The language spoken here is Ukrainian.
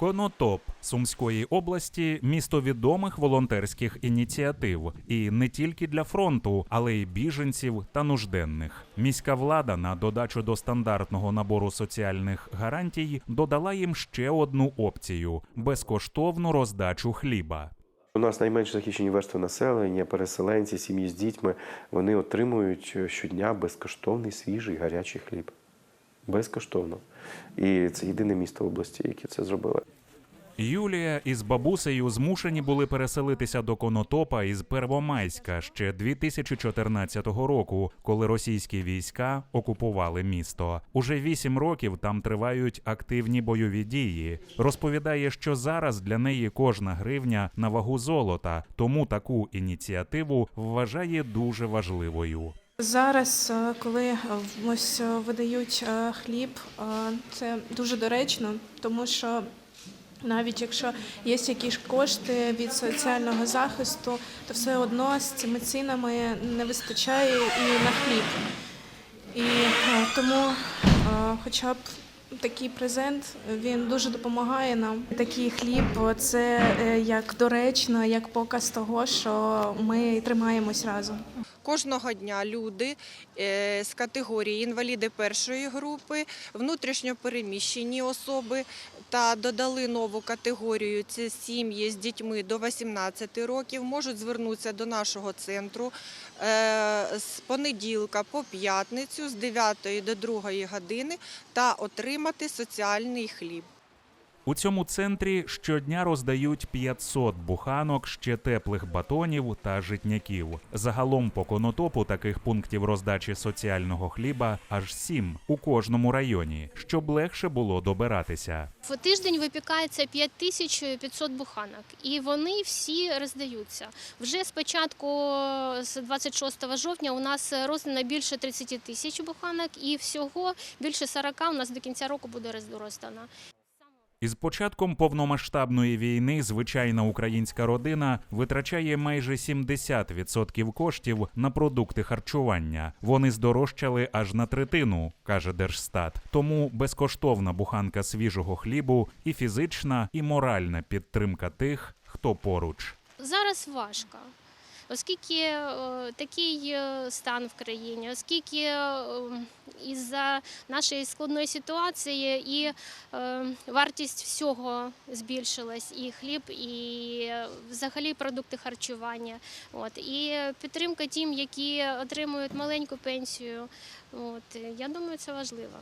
Конотоп Сумської області місто відомих волонтерських ініціатив, і не тільки для фронту, але й біженців та нужденних. Міська влада на додачу до стандартного набору соціальних гарантій додала їм ще одну опцію безкоштовну роздачу хліба. У нас найменш захищені верстви населення, переселенці, сім'ї з дітьми. Вони отримують щодня безкоштовний свіжий гарячий хліб. Безкоштовно. І це єдине місто в області, яке це зробило. Юлія із бабусею змушені були переселитися до Конотопа із Первомайська ще 2014 року, коли російські війська окупували місто. Уже вісім років там тривають активні бойові дії. Розповідає, що зараз для неї кожна гривня на вагу золота, тому таку ініціативу вважає дуже важливою. Зараз, е, коли е, ось е, видають хліб, це дуже доречно, тому що навіть якщо є якісь кошти від соціального захисту, то все одно з цими цінами не вистачає і на хліб. І тому, хоча б такий презент він дуже допомагає нам. Такий хліб це як доречно, як показ того, що ми тримаємось разом. Кожного дня люди е, з категорії інваліди першої групи, внутрішньо переміщені особи та додали нову категорію це сім'ї з дітьми до 18 років можуть звернутися до нашого центру е, з понеділка по п'ятницю з 9 до 2 години та отримати соціальний хліб. У цьому центрі щодня роздають 500 буханок ще теплих батонів та житняків. Загалом по конотопу таких пунктів роздачі соціального хліба аж сім у кожному районі, щоб легше було добиратися. В тиждень випікається 5500 буханок, і вони всі роздаються. Вже спочатку, з 26 жовтня, у нас роздано більше 30 тисяч буханок, і всього більше 40 у нас до кінця року буде роздано. Із початком повномасштабної війни звичайна українська родина витрачає майже 70% коштів на продукти харчування. Вони здорожчали аж на третину, каже Держстат. Тому безкоштовна буханка свіжого хлібу і фізична, і моральна підтримка тих, хто поруч. Зараз важко. Оскільки е, такий е, стан в країні, оскільки е, із-за нашої складної ситуації і вартість всього збільшилась, і хліб, і взагалі продукти харчування. От і підтримка тим, які отримують маленьку пенсію. От я думаю, це важливо.